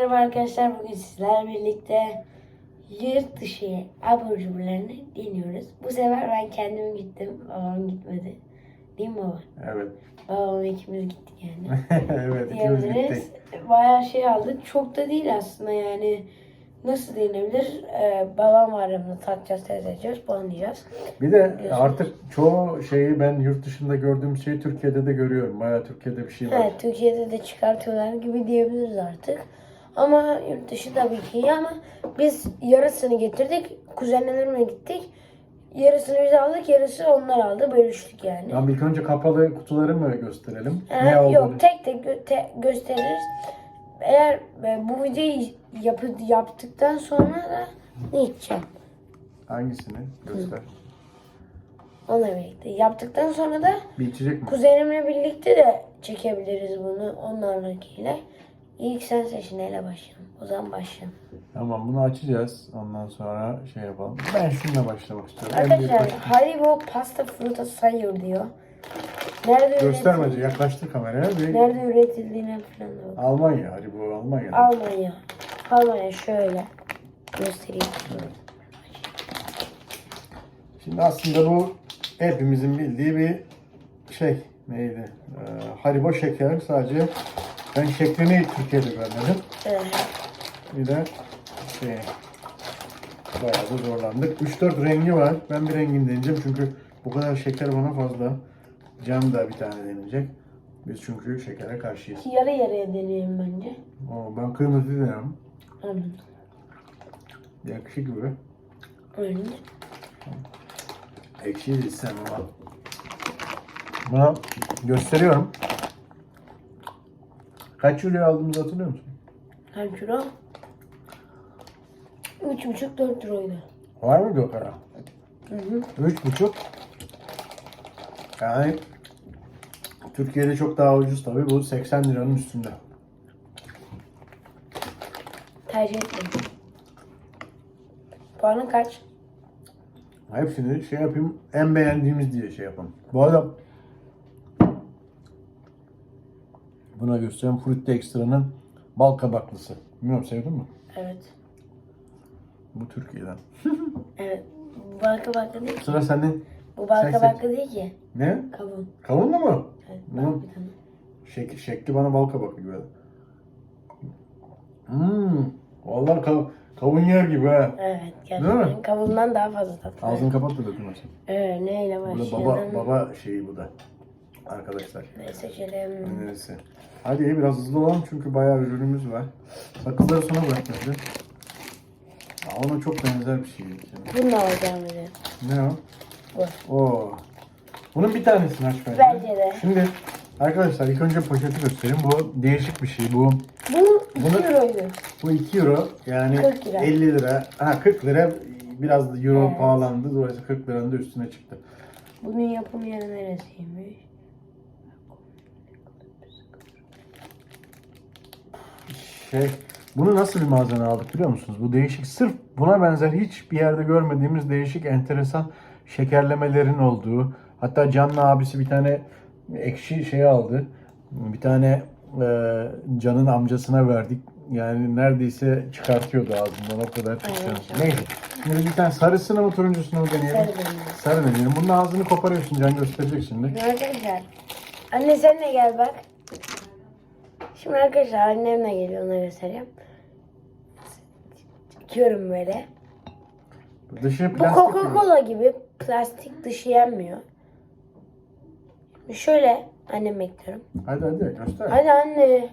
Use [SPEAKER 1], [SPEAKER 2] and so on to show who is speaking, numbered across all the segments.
[SPEAKER 1] merhaba arkadaşlar. Bugün sizlerle birlikte yurt dışı abur cuburlarını deniyoruz. Bu sefer ben kendim gittim. Babam gitmedi. Değil mi baba?
[SPEAKER 2] Evet.
[SPEAKER 1] Babam ikimiz gittik yani.
[SPEAKER 2] evet ikimiz gittik.
[SPEAKER 1] Bayağı şey aldık. Çok da değil aslında yani. Nasıl denebilir? Ee, babam var yanımda tatacağız, test edeceğiz, puanlayacağız.
[SPEAKER 2] Bir de artık çoğu şeyi ben yurt dışında gördüğüm şeyi Türkiye'de de görüyorum. Bayağı Türkiye'de bir şey var.
[SPEAKER 1] Evet, Türkiye'de de çıkartıyorlar gibi diyebiliriz artık. Ama yurt dışı tabii ki iyi ama biz yarısını getirdik. Kuzenlerimle gittik. Yarısını biz aldık, yarısı onlar aldı. Bölüştük yani.
[SPEAKER 2] Ama ilk önce kapalı kutuları mı gösterelim?
[SPEAKER 1] Ee,
[SPEAKER 2] ne olduğunu.
[SPEAKER 1] yok, tek tek gö- te- gösteririz. Eğer e, bu videoyu yapı- yaptıktan sonra da ne içeceğim?
[SPEAKER 2] Hangisini? Göster.
[SPEAKER 1] Onunla birlikte. Yaptıktan sonra da
[SPEAKER 2] Bir içecek mi?
[SPEAKER 1] kuzenimle birlikte de çekebiliriz bunu onlarlakiyle. İlk sen seç neyle başlayalım. O zaman başlayalım.
[SPEAKER 2] Tamam bunu açacağız. Ondan sonra şey yapalım. Ben şununla başlamak istiyorum. En büyük
[SPEAKER 1] Arkadaşlar Haribo pasta fruta sayıyor diyor. Nerede
[SPEAKER 2] Göstermece
[SPEAKER 1] üretildi-
[SPEAKER 2] yaklaştır kameraya. Bir
[SPEAKER 1] Nerede üretildiğine falan da bak.
[SPEAKER 2] Almanya. Hadi bu Almanya.
[SPEAKER 1] Almanya. Almanya şöyle göstereyim.
[SPEAKER 2] Şimdi aslında bu hepimizin bildiği bir şey neydi? Ee, Haribo şeker. Sadece ben şeklini Türkiye'de görmedim.
[SPEAKER 1] Ee,
[SPEAKER 2] Bir de şey bayağı da zorlandık. 3-4 rengi var. Ben bir rengini deneyeceğim çünkü bu kadar şeker bana fazla. Cam da bir tane deneyecek. Biz çünkü şekere karşıyız.
[SPEAKER 1] yarı yarıya deneyelim bence.
[SPEAKER 2] Oo, ben kırmızı deniyorum.
[SPEAKER 1] Anladım.
[SPEAKER 2] Yakışı gibi.
[SPEAKER 1] Öyle.
[SPEAKER 2] Ekşi değilsem ama. Buna gösteriyorum. Kaç euro aldığımızı hatırlıyor musun?
[SPEAKER 1] Kaç euro? 3,5-4 euroydu.
[SPEAKER 2] Var mıydı o kadar?
[SPEAKER 1] Hı hı.
[SPEAKER 2] Üç buçuk. Yani Türkiye'de çok daha ucuz tabii. Bu 80 liranın üstünde.
[SPEAKER 1] Tercih ettim. Puanın kaç?
[SPEAKER 2] Hepsini şey yapayım. En beğendiğimiz diye şey yapalım. Bu arada buna göstereyim. Frutti Extra'nın bal kabaklısı. Bilmiyorum sevdin mi?
[SPEAKER 1] Evet.
[SPEAKER 2] Bu Türkiye'den.
[SPEAKER 1] Evet. Bu balka baklı değil ki.
[SPEAKER 2] Sıra sende.
[SPEAKER 1] Bu balka
[SPEAKER 2] Sen
[SPEAKER 1] baklı değil ki.
[SPEAKER 2] Ne?
[SPEAKER 1] Kavun.
[SPEAKER 2] Kavunlu mu?
[SPEAKER 1] Evet. Bir tane.
[SPEAKER 2] Şek şekli bana bal kabaklı gibi. Hmm. Vallahi kav kavun yer gibi ha.
[SPEAKER 1] Evet.
[SPEAKER 2] Değil
[SPEAKER 1] Gerçekten
[SPEAKER 2] mi?
[SPEAKER 1] kavundan daha fazla tatlı.
[SPEAKER 2] Ağzını kapat da dokunmasın.
[SPEAKER 1] Evet. Neyle
[SPEAKER 2] Bu da
[SPEAKER 1] başlayalım?
[SPEAKER 2] baba baba şeyi bu da. Arkadaşlar.
[SPEAKER 1] Ne seçelim?
[SPEAKER 2] Önerisi. Hadi biraz hızlı olalım çünkü bayağı ürünümüz var. Sakızları sona bırakmadı. Aa, Ona çok benzer bir şey.
[SPEAKER 1] Bunu da alacağım bir de.
[SPEAKER 2] Ne o?
[SPEAKER 1] Bu.
[SPEAKER 2] Oo. Bunun bir tanesini aç bence.
[SPEAKER 1] Bence de.
[SPEAKER 2] Şimdi arkadaşlar ilk önce poşeti göstereyim. Bu değişik bir şey. Bu
[SPEAKER 1] Bu 2
[SPEAKER 2] Bunu-
[SPEAKER 1] euroydu.
[SPEAKER 2] bu 2 euro yani
[SPEAKER 1] 40 lira.
[SPEAKER 2] 50 lira. Ha 40 lira biraz da euro
[SPEAKER 1] Evet.
[SPEAKER 2] pahalandı. Dolayısıyla 40 liranın da üstüne çıktı.
[SPEAKER 1] Bunun yapım yeri neresiymiş?
[SPEAKER 2] Şey, bunu nasıl bir malzeme aldık biliyor musunuz? Bu değişik, sırf buna benzer hiçbir yerde görmediğimiz değişik, enteresan şekerlemelerin olduğu. Hatta Can'la abisi bir tane ekşi şey aldı. Bir tane e, Can'ın amcasına verdik. Yani neredeyse çıkartıyordu ağzından o kadar şanslı. Neyse. Şimdi bir tane sarısını mı turuncusunu mu deneyelim?
[SPEAKER 1] Sarı deneyelim.
[SPEAKER 2] Bunun ağzını koparıyorsun Can gösterecek şimdi.
[SPEAKER 1] Arkadaşlar. Anne sen de gel bak. Şimdi arkadaşlar annem de geliyor ona göstereyim. Dikiyorum böyle.
[SPEAKER 2] Dışı
[SPEAKER 1] Bu
[SPEAKER 2] plastik. gibi.
[SPEAKER 1] Coca-Cola gibi plastik dışı yenmiyor. Şöyle annem bekliyorum.
[SPEAKER 2] Hadi hadi göster.
[SPEAKER 1] Hadi anne.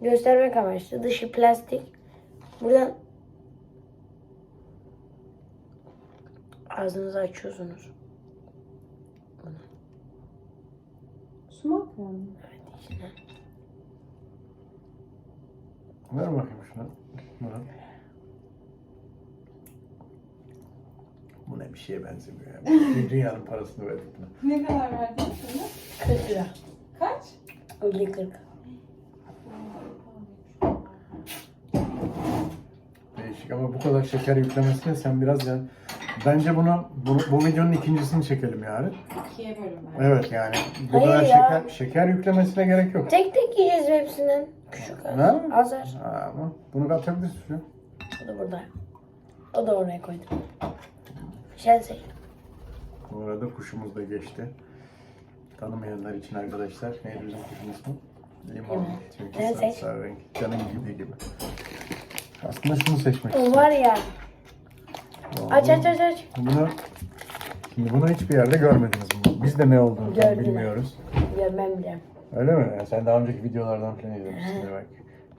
[SPEAKER 1] Göstermek amaçlı. Dışı plastik. Buradan ağzınızı açıyorsunuz.
[SPEAKER 3] Sumak yani.
[SPEAKER 1] Evet içine.
[SPEAKER 2] Ver bakayım şunu. Buna. Bu ne bir şeye benzemiyor ya. Bir Dünyanın parasını verdik buna.
[SPEAKER 3] Ne kadar verdin sana?
[SPEAKER 1] 40 lira.
[SPEAKER 3] Kaç?
[SPEAKER 1] 50 40.
[SPEAKER 2] Değişik ama bu kadar şeker yüklemesine sen biraz yani bence bunu, bunu bu videonun ikincisini çekelim yani.
[SPEAKER 3] İkiye bölün ben.
[SPEAKER 2] Evet yani bu
[SPEAKER 1] Hayır
[SPEAKER 2] kadar
[SPEAKER 1] ya.
[SPEAKER 2] şeker şeker yüklemesine gerek yok.
[SPEAKER 1] Tek tek yiyeceğiz hepsinden. Küçük az.
[SPEAKER 2] Ha?
[SPEAKER 1] Azar.
[SPEAKER 2] Ha, ama bunu katabilirsin. şu.
[SPEAKER 1] O da burada. O da oraya koydum. Şensey.
[SPEAKER 2] Bu arada kuşumuz da geçti. Tanımayanlar için arkadaşlar neydi bizim kuşun ismi? Limon. Çünkü
[SPEAKER 1] Evet.
[SPEAKER 2] sarı, sarı renk. Canın gibi gibi. Aslında şunu seçmek
[SPEAKER 1] O
[SPEAKER 2] istedim.
[SPEAKER 1] var ya. Aç aç aç aç.
[SPEAKER 2] Bunu Şimdi bunu hiçbir yerde görmediniz. Bunu. Biz de ne olduğunu
[SPEAKER 1] Gördüler.
[SPEAKER 2] bilmiyoruz.
[SPEAKER 1] Görmem bile.
[SPEAKER 2] Öyle mi? Yani sen daha önceki videolardan falan izlemişsin bak.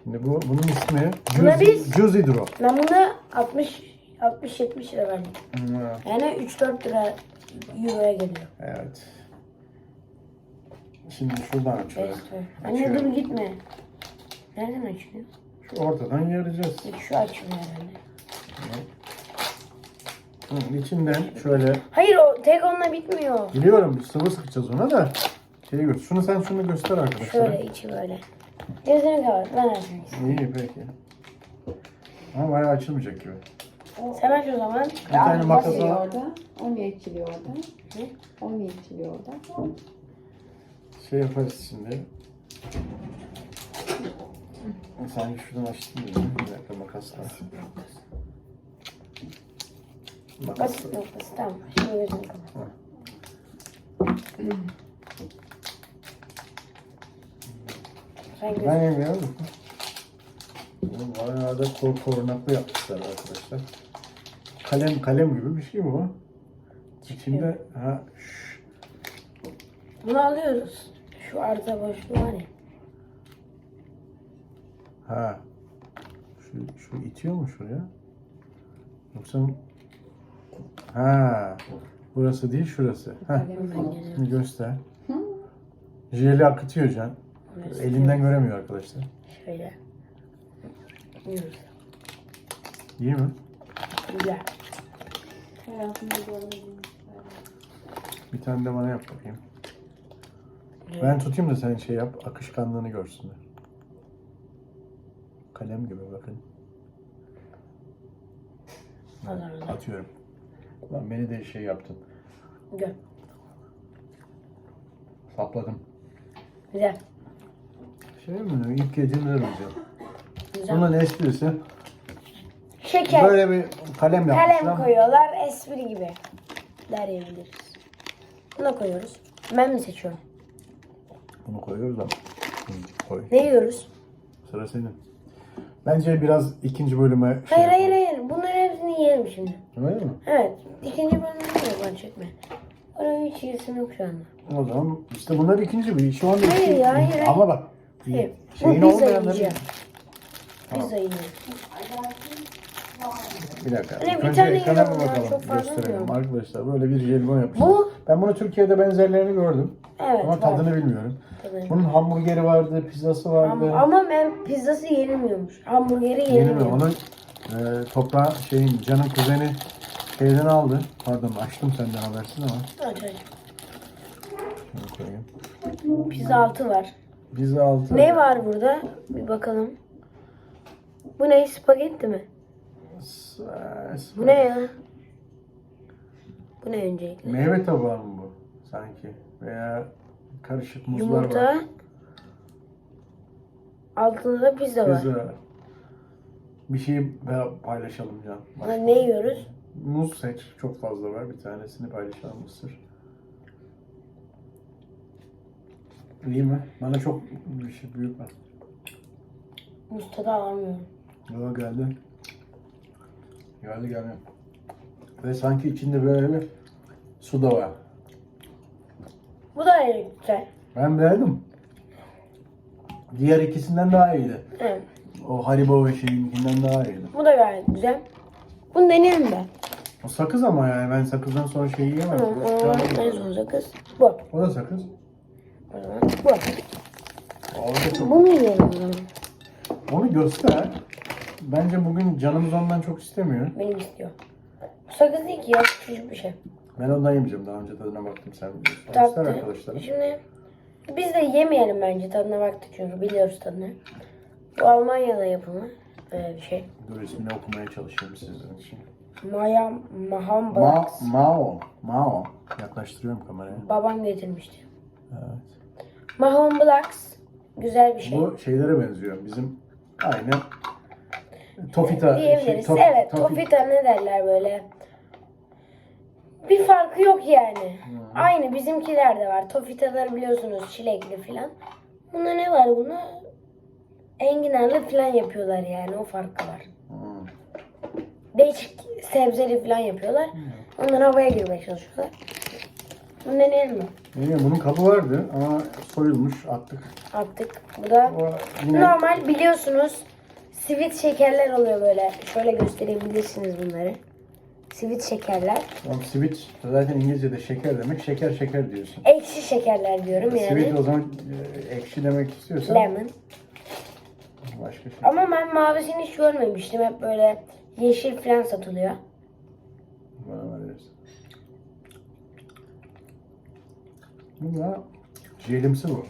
[SPEAKER 2] Şimdi bu bunun ismi
[SPEAKER 1] Buna biz-. Ben buna 60 60-70 lira verdim. Yani 3-4 lira euroya geliyor.
[SPEAKER 2] Evet. Şimdi şuradan açıyoruz.
[SPEAKER 1] Evet. Anne dur gitme. Nereden açılıyor?
[SPEAKER 2] Şu ortadan yarayacağız.
[SPEAKER 1] Şu açılıyor herhalde.
[SPEAKER 2] Bunun içinden şöyle
[SPEAKER 1] Hayır o tek onunla bitmiyor.
[SPEAKER 2] biliyorum sıvı sıkacağız ona da şeyi gör. Şunu sen şunu göster arkadaşlar.
[SPEAKER 1] Şöyle içi böyle. Gözünü kapat. Ben açayım.
[SPEAKER 2] İyi peki. Ama bayağı açılmayacak gibi.
[SPEAKER 1] Sen aç o zaman.
[SPEAKER 2] Bir tane makas al.
[SPEAKER 3] orada. 10 içiliyor orada.
[SPEAKER 1] Ne?
[SPEAKER 3] 10 içiliyor orada.
[SPEAKER 2] Şey yaparız şimdi. Sanki şuradan açtın mi? Bir dakika makasla.
[SPEAKER 1] Basit noktası tamam. Şimdi gözünü kapat. Sen gözünü
[SPEAKER 2] Ben yemiyorum. Bunu bayağı da kor korunaklı yapmışlar arkadaşlar. Kalem kalem gibi bir şey bu. İçinde ha şş,
[SPEAKER 1] Bunu alıyoruz. Şu arıza boşluğu var ya.
[SPEAKER 2] ha şu şu itiyor mu şuraya? Yoksa ha burası değil şurası. Ha şimdi göster. Jeli akıtıyor Can. Elinden göremiyor arkadaşlar.
[SPEAKER 1] Şöyle.
[SPEAKER 2] İyi mi?
[SPEAKER 1] Güzel.
[SPEAKER 3] Hayatımda.
[SPEAKER 2] Bir tane de bana yap bakayım. Ben tutayım da sen şey yap, akışkanlığını görsünler. Kalem gibi bakın.
[SPEAKER 1] Allah.
[SPEAKER 2] Atıyorum. Lan beni de şey yaptın.
[SPEAKER 1] Gör.
[SPEAKER 2] Sapladım.
[SPEAKER 1] Güzel.
[SPEAKER 2] Şey mi? İlk yediğimde benziyor.
[SPEAKER 1] Güzel.
[SPEAKER 2] Bunun esprisi
[SPEAKER 1] Şeker.
[SPEAKER 2] böyle bir kalem yapmışlar.
[SPEAKER 1] Kalem koyuyorlar. Espri gibi. Der yiyebiliriz. Bunu koyuyoruz. Ben mi seçiyorum?
[SPEAKER 2] Bunu koyuyoruz ama. Hı, Koy.
[SPEAKER 1] Ne yiyoruz?
[SPEAKER 2] Sıra senin. Bence biraz ikinci bölüme şey
[SPEAKER 1] Hayır hayır
[SPEAKER 2] yapalım.
[SPEAKER 1] hayır. Bunların hepsini yiyelim şimdi.
[SPEAKER 2] Öyle mi?
[SPEAKER 1] Evet. İkinci bölümde yok ben çekme. Oraya hiç yiyesim yok şu anda.
[SPEAKER 2] O zaman işte bunlar ikinci bir. Şu anda
[SPEAKER 1] Hayır
[SPEAKER 2] iki-
[SPEAKER 1] ya, hayır.
[SPEAKER 2] Ama bak.
[SPEAKER 1] Hayır. Bu
[SPEAKER 2] Şeyin
[SPEAKER 1] pizza
[SPEAKER 2] olmayanları.
[SPEAKER 1] yiyeceğim. Pizza yiyeceğim.
[SPEAKER 2] Bir dakika. İlk
[SPEAKER 1] bir
[SPEAKER 2] önce
[SPEAKER 1] tane
[SPEAKER 2] ekrana bir bakalım. Gösterelim arkadaşlar. Böyle bir jelibon yapmışlar.
[SPEAKER 1] Bu
[SPEAKER 2] Ben bunu Türkiye'de benzerlerini gördüm.
[SPEAKER 1] evet
[SPEAKER 2] Ama
[SPEAKER 1] var.
[SPEAKER 2] tadını bilmiyorum.
[SPEAKER 1] Tadını.
[SPEAKER 2] Bunun hamburgeri vardı, pizzası vardı.
[SPEAKER 1] Ama, ama ben pizzası yenilmiyormuş. Hamburgeri
[SPEAKER 2] Yeni mi?
[SPEAKER 1] yenilmiyor.
[SPEAKER 2] Onu e, toprağı şeyin canın kuzeni şeyden aldı. Pardon açtım senden habersiz ama.
[SPEAKER 1] Aç aç.
[SPEAKER 2] Şunu koyayım.
[SPEAKER 1] Pizza altı var.
[SPEAKER 2] Pizza altı.
[SPEAKER 1] Ne var burada? Bir bakalım. Bu ne? Spagetti mi?
[SPEAKER 2] S-
[SPEAKER 1] Bu ne ya? Bu ne öncelikle?
[SPEAKER 2] Meyve tabağı mı bu? Sanki. Veya karışık muzlar
[SPEAKER 1] Yumurta.
[SPEAKER 2] var.
[SPEAKER 1] Altında da pizza var.
[SPEAKER 2] Pizza. Bir şey paylaşalım Can.
[SPEAKER 1] Ha, ne yiyoruz?
[SPEAKER 2] Muz seç. Çok fazla var. Bir tanesini paylaşalım mısır. İyi mi? Bana çok bir şey büyük var.
[SPEAKER 1] Muz tadı alamıyorum.
[SPEAKER 2] Yo geldi. Geldi geldi. Ve sanki içinde böyle bir su da var.
[SPEAKER 1] Bu da güzel.
[SPEAKER 2] Ben beğendim. Diğer ikisinden daha iyiydi.
[SPEAKER 1] Evet.
[SPEAKER 2] O Haribo şeyinkinden daha iyiydi.
[SPEAKER 1] Bu da gayet güzel. Bunu deneyelim ben.
[SPEAKER 2] O sakız ama yani ben sakızdan sonra şeyi yiyemem.
[SPEAKER 1] Tamam. O zaman en son sakız. Bu.
[SPEAKER 2] O da sakız.
[SPEAKER 1] O zaman bu.
[SPEAKER 2] O da çok.
[SPEAKER 1] Bunu yiyelim o zaman.
[SPEAKER 2] Onu göster. Bence bugün canımız ondan çok istemiyor.
[SPEAKER 1] Benim istiyor. Bu sakız değil ki ya. Küçücük bir şey.
[SPEAKER 2] Ben ondan yemeyeceğim. Daha önce tadına baktım sen biliyorsun. Göster
[SPEAKER 1] Tatlı.
[SPEAKER 2] arkadaşlara.
[SPEAKER 1] Şimdi biz de yemeyelim bence tadına baktık çünkü biliyoruz tadını. Bu Almanya'da yapımı. Böyle bir şey.
[SPEAKER 2] Dur ismini okumaya çalışayım sizin için.
[SPEAKER 1] Maya
[SPEAKER 2] Ma. Mao. Mao. Yaklaştırıyorum kameraya.
[SPEAKER 1] Babam getirmişti.
[SPEAKER 2] Evet.
[SPEAKER 1] Blocks. Güzel bir şey.
[SPEAKER 2] Bu şeylere benziyor. Bizim aynı Tofita.
[SPEAKER 1] Diyebiliriz.
[SPEAKER 2] Tof-
[SPEAKER 1] evet.
[SPEAKER 2] Tofi-
[SPEAKER 1] Tofita ne derler böyle. Bir farkı yok yani. Aynı bizimkiler de var. Tofitalar biliyorsunuz çilekli filan. Bunda ne var bunda? Enginarlı filan yapıyorlar yani o farkı var.
[SPEAKER 2] Hmm.
[SPEAKER 1] Değişik sebzeli filan yapıyorlar. Onlar havaya girmeye çalışıyorlar. Bunu deneyelim mi?
[SPEAKER 2] Bilmiyorum, bunun kabı vardı ama soyulmuş attık.
[SPEAKER 1] Attık. Bu da
[SPEAKER 2] O yine
[SPEAKER 1] normal biliyorsunuz sivit şekerler oluyor böyle. Şöyle gösterebilirsiniz bunları. Sivit şekerler.
[SPEAKER 2] Tamam, sweet zaten İngilizce'de şeker demek. Şeker şeker diyorsun.
[SPEAKER 1] Ekşi şekerler diyorum yani.
[SPEAKER 2] Sweet o zaman e, ekşi demek istiyorsan
[SPEAKER 1] Lemon.
[SPEAKER 2] Başka şey.
[SPEAKER 1] Ama ben mavisini hiç görmemiştim. Hep böyle yeşil falan satılıyor.
[SPEAKER 2] Bana verirsin. Bu da jelimsi bu.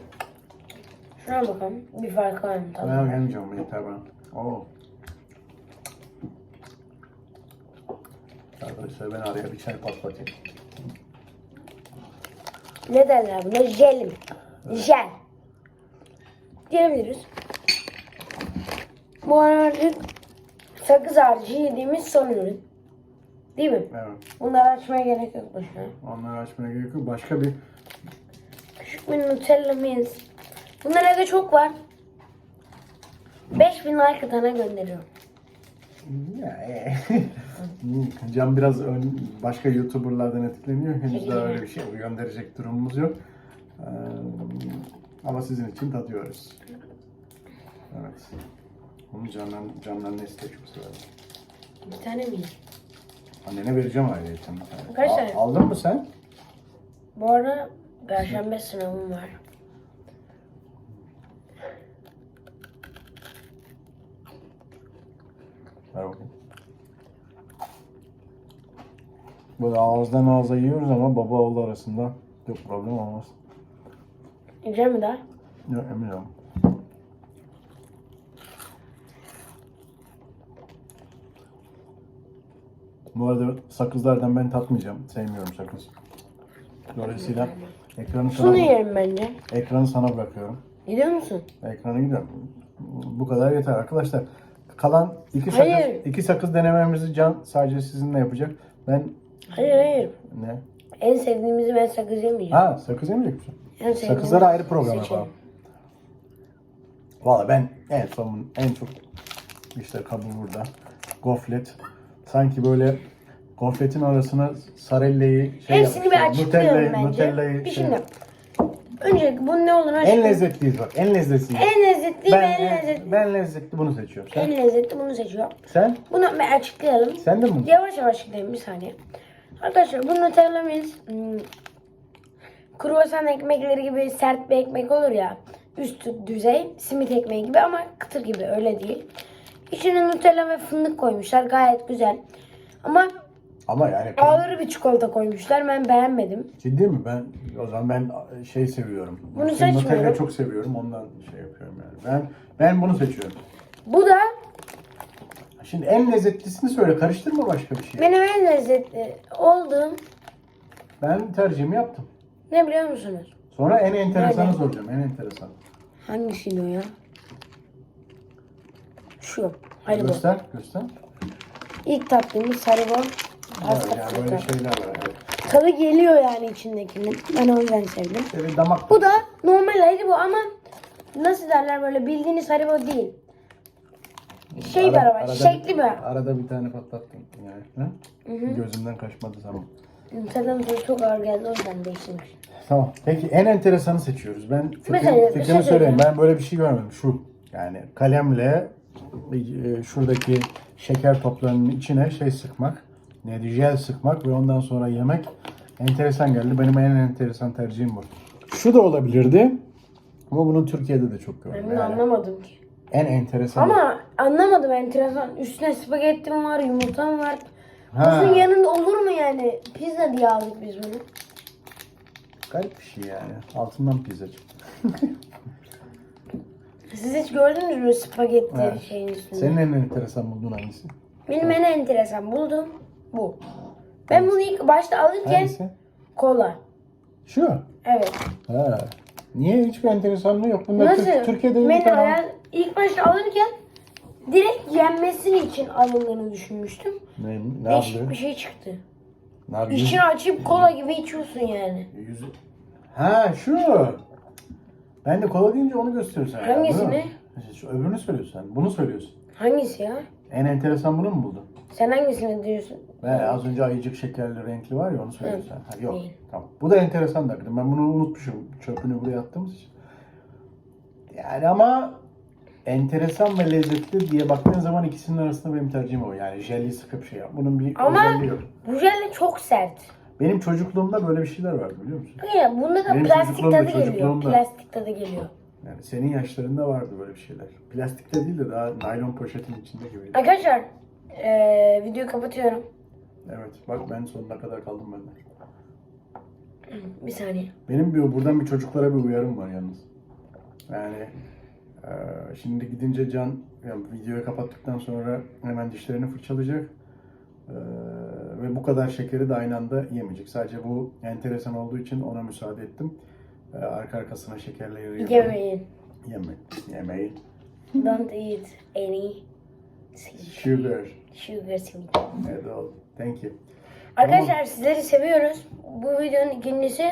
[SPEAKER 1] Şuna bakalım. Bir farkı var mı?
[SPEAKER 2] Ben
[SPEAKER 1] Tabii.
[SPEAKER 2] gelmeyeceğim yeter bana. Oo. Arkadaşlar ben araya bir çay patlatayım.
[SPEAKER 1] Ne derler buna? Jel mi? Jel. Diyebiliriz. Bu artık sakız harcı yediğimiz son ürün. Değil mi?
[SPEAKER 2] Evet.
[SPEAKER 1] Bunları açmaya gerek yok boşuna.
[SPEAKER 2] Onları açmaya gerek yok. Başka bir
[SPEAKER 1] Küçük bir Nutella'mız. Bunlar evde çok var. 5000 like atana gönderiyorum.
[SPEAKER 2] E. Can biraz ön, başka YouTuber'lardan etkileniyor. Henüz daha öyle bir şey gönderecek durumumuz yok. Ee, ama sizin için tadıyoruz. Evet. Ne istiyor çok severim.
[SPEAKER 1] Bir tane mi?
[SPEAKER 2] Annene vereceğim ayrıca bir tane.
[SPEAKER 1] Kaç tane?
[SPEAKER 2] aldın mı sen?
[SPEAKER 1] Bu arada Perşembe sınavım var.
[SPEAKER 2] Ver bakayım. Böyle ağızdan ağza yiyoruz ama baba oğul arasında yok problem olmaz.
[SPEAKER 1] Yiyeceğim mi daha?
[SPEAKER 2] Yok emin olun. Bu arada sakızlardan ben tatmayacağım. Sevmiyorum sakız. Dolayısıyla ekranı sana,
[SPEAKER 1] Şunu yerim bence.
[SPEAKER 2] ekranı sana bırakıyorum.
[SPEAKER 1] Gidiyor musun?
[SPEAKER 2] Ekranı gidiyorum. Bu kadar yeter arkadaşlar. Kalan iki sakız,
[SPEAKER 1] Hayır.
[SPEAKER 2] iki sakız denememizi Can sadece sizinle yapacak. Ben
[SPEAKER 1] Hayır hayır.
[SPEAKER 2] ne?
[SPEAKER 1] En sevdiğimizi ben sakız yemeyeceğim.
[SPEAKER 2] Ha sakız yemeyecek misin?
[SPEAKER 1] En
[SPEAKER 2] ayrı program
[SPEAKER 1] seçelim.
[SPEAKER 2] yapalım. Valla ben en son en çok işte kabı burada. Goflet. Sanki böyle gofletin arasına sarelleyi şey
[SPEAKER 1] Hepsini bir
[SPEAKER 2] yapmışlar.
[SPEAKER 1] açıklayalım bence.
[SPEAKER 2] Nutella'yı
[SPEAKER 1] bir
[SPEAKER 2] şey-
[SPEAKER 1] şimdi. Öncelikle bunun ne olduğunu
[SPEAKER 2] En
[SPEAKER 1] açıklayalım.
[SPEAKER 2] lezzetliyiz bak. En lezzetliyiz.
[SPEAKER 1] En lezzetli
[SPEAKER 2] ben,
[SPEAKER 1] ve en lezzetli.
[SPEAKER 2] ben lezzetli bunu seçiyorum. Sen?
[SPEAKER 1] En lezzetli bunu seçiyor.
[SPEAKER 2] Sen?
[SPEAKER 1] Bunu bir açıklayalım.
[SPEAKER 2] Sen de mi?
[SPEAKER 1] Yavaş yavaş gidelim bir saniye. Arkadaşlar bu Nutella'mız hmm, kruvasan ekmekleri gibi sert bir ekmek olur ya. Üstü düzey simit ekmeği gibi ama kıtır gibi öyle değil. İçine Nutella ve fındık koymuşlar gayet güzel. Ama
[SPEAKER 2] Ama yani
[SPEAKER 1] ağır bir çikolata koymuşlar ben beğenmedim.
[SPEAKER 2] ciddi mi? Ben o zaman ben şey seviyorum.
[SPEAKER 1] Bunu
[SPEAKER 2] Nutella
[SPEAKER 1] seçmiyorum.
[SPEAKER 2] çok seviyorum. Ondan şey yapıyorum yani. Ben ben bunu seçiyorum.
[SPEAKER 1] Bu da
[SPEAKER 2] Şimdi en lezzetlisini söyle. Karıştırma başka bir şey.
[SPEAKER 1] benim en lezzetli olduğum
[SPEAKER 2] Ben tercihimi yaptım.
[SPEAKER 1] ne biliyor musunuz?
[SPEAKER 2] Sonra en enteresanı soracağım. En enteresan.
[SPEAKER 1] Hangisiydi o ya? Şu. Hadi bu.
[SPEAKER 2] göster, göster.
[SPEAKER 1] İlk tatlımız Haribo. Az
[SPEAKER 2] Ya, ya böyle
[SPEAKER 1] tatlı.
[SPEAKER 2] şeyler var. Yani.
[SPEAKER 1] Tadı geliyor yani içindekinin. Ben o yüzden sevdim.
[SPEAKER 2] Bir damak
[SPEAKER 1] Bu da normal Haribo ama nasıl derler böyle bildiğiniz Haribo değil. Şey
[SPEAKER 2] Ara- arada-
[SPEAKER 1] şekli bir.
[SPEAKER 2] Arada bir tane patlattım. Yani. Hı? Gözümden kaçmadı tamam.
[SPEAKER 1] Tadının tadı çok ağır geldi o yüzden değiştirmiş.
[SPEAKER 2] Tamam. Peki en enteresanı seçiyoruz. Ben fikri,
[SPEAKER 1] Mesela bir şey
[SPEAKER 2] fikrimi söyleyeyim. Ben böyle bir şey görmedim. Şu. Yani kalemle şuradaki şeker toplarının içine şey sıkmak. Neydi? Jel sıkmak ve ondan sonra yemek enteresan geldi. Benim en enteresan tercihim bu. Şu da olabilirdi. Ama bunun Türkiye'de de çok
[SPEAKER 1] Ben
[SPEAKER 2] gördüm.
[SPEAKER 1] bunu
[SPEAKER 2] Yani
[SPEAKER 1] anlamadım ki.
[SPEAKER 2] en enteresan.
[SPEAKER 1] Ama anlamadım enteresan. Üstüne spagetti mi var, yumurta mı var?
[SPEAKER 2] Ha.
[SPEAKER 1] Bunun yanında olur mu yani? Pizza diye aldık biz bunu.
[SPEAKER 2] Garip bir şey yani. Altından pizza çıktı.
[SPEAKER 1] Siz hiç gördünüz mü spagetti
[SPEAKER 2] Evet.
[SPEAKER 1] şeyin üstünde?
[SPEAKER 2] Senin en enteresan bulduğun hangisi?
[SPEAKER 1] Benim en enteresan bulduğum bu. Ben bunu ilk başta alırken
[SPEAKER 2] Hangisi?
[SPEAKER 1] kola.
[SPEAKER 2] Şu.
[SPEAKER 1] Evet.
[SPEAKER 2] Ha. Niye hiçbir enteresanlığı yok? Bunlar
[SPEAKER 1] Nasıl?
[SPEAKER 2] Türk- Türkiye'de bir
[SPEAKER 1] ben hayal, ilk başta alırken direkt yenmesi için alındığını düşünmüştüm.
[SPEAKER 2] Ne, ne
[SPEAKER 1] Değişik bir şey çıktı.
[SPEAKER 2] Ne yapıyor?
[SPEAKER 1] İçini açıp kola gibi içiyorsun yani.
[SPEAKER 2] Yüzü... Ha şu. Ben de kola deyince onu gösteriyorsun. herhalde,
[SPEAKER 1] Hangisini?
[SPEAKER 2] değil mi? Şu öbürünü söylüyorsun sen. Bunu söylüyorsun.
[SPEAKER 1] Hangisi ya?
[SPEAKER 2] En enteresan bunu mu buldun?
[SPEAKER 1] Sen hangisini diyorsun?
[SPEAKER 2] Ben az önce ayıcık şekerli renkli var ya onu söylüyorsun. Sen. Ha, yok.
[SPEAKER 1] Değil.
[SPEAKER 2] Tamam. Bu da enteresan da. Ben bunu unutmuşum. Çöpünü buraya attığımız için. Yani ama enteresan ve lezzetli diye baktığın zaman ikisinin arasında benim tercihim o. Yani jelly sıkıp şey yap. Bunun bir
[SPEAKER 1] Ama-
[SPEAKER 2] özelliği yok.
[SPEAKER 1] Bu jel de çok sert.
[SPEAKER 2] Benim çocukluğumda böyle bir şeyler vardı biliyor musun?
[SPEAKER 1] Ya bunda da
[SPEAKER 2] Benim
[SPEAKER 1] plastik
[SPEAKER 2] çocukluğumda,
[SPEAKER 1] tadı geliyor.
[SPEAKER 2] çocukluğumda.
[SPEAKER 1] Plastik tadı geliyor.
[SPEAKER 2] Yani senin yaşlarında vardı böyle bir şeyler. Plastikte değil de daha naylon poşetin içinde gibiydi.
[SPEAKER 1] Arkadaşlar eee videoyu kapatıyorum.
[SPEAKER 2] Evet. Bak ben sonuna kadar kaldım ben de.
[SPEAKER 1] Bir saniye.
[SPEAKER 2] Benim bir buradan bir çocuklara bir uyarım var yalnız. Yani eee, şimdi gidince Can yani videoyu kapattıktan sonra hemen dişlerini fırçalayacak. Eee, ve bu kadar şekeri de aynı anda yemeyecek. Sadece bu enteresan olduğu için ona müsaade ettim. Eee, arka arkasına şekerle yürüyelim.
[SPEAKER 1] Yemeyin.
[SPEAKER 2] Yeme. Yemeyin.
[SPEAKER 1] Don't eat any.
[SPEAKER 2] Sugar.
[SPEAKER 1] Sugar sweet.
[SPEAKER 2] Evet oldu. Thank you.
[SPEAKER 1] Arkadaşlar sizleri seviyoruz. Bu videonun ikincisi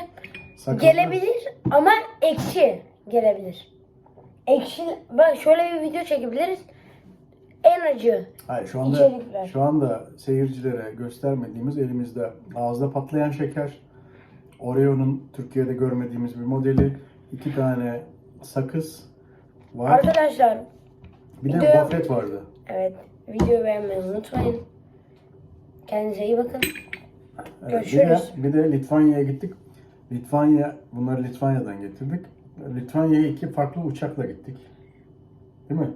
[SPEAKER 2] Sakın-
[SPEAKER 1] gelebilir ama ekşi gelebilir. Ekşi, bak şöyle bir video çekebiliriz. En acı.
[SPEAKER 2] Hayır şu anda
[SPEAKER 1] İçerikler.
[SPEAKER 2] şu anda seyircilere göstermediğimiz elimizde ağızda patlayan şeker, Oreo'nun Türkiye'de görmediğimiz bir modeli, iki tane sakız var.
[SPEAKER 1] Arkadaşlar
[SPEAKER 2] bir de
[SPEAKER 1] video-
[SPEAKER 2] gofret vardı.
[SPEAKER 1] evet videoyu beğenmeyi unutmayın. Kendinize iyi bakın.
[SPEAKER 2] Evet,
[SPEAKER 1] Görüşürüz.
[SPEAKER 2] Bir de, bir de Litvanya'ya gittik. Litvanya, bunları Litvanya'dan getirdik. Litvanya'ya iki farklı uçakla gittik. Değil mi?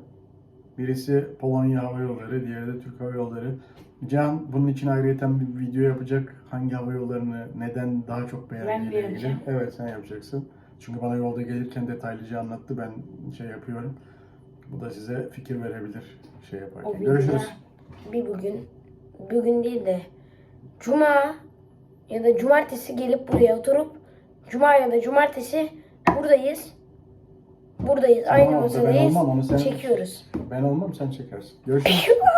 [SPEAKER 2] Birisi Polonya Hava Yolları, diğeri de Türk Hava Yolları. Can bunun için ayrıyeten bir video yapacak. Hangi hava yollarını neden daha çok beğendiğiyle ilgili. Evet sen yapacaksın. Çünkü bana yolda gelirken detaylıca anlattı. Ben şey yapıyorum. Bu da size fikir verebilir şey
[SPEAKER 1] O
[SPEAKER 2] yaparken.
[SPEAKER 1] videoda
[SPEAKER 2] Görüşürüz.
[SPEAKER 1] Bir bugün, bugün değil de Cuma ya da Cumartesi gelip buraya oturup Cuma ya da Cumartesi buradayız. Buradayız. Aynı
[SPEAKER 2] Tamam, ben
[SPEAKER 1] masadayız.
[SPEAKER 2] olmam, onu sen-
[SPEAKER 1] Çekiyoruz.
[SPEAKER 2] Ben olmam sen çekersin. Görüşürüz.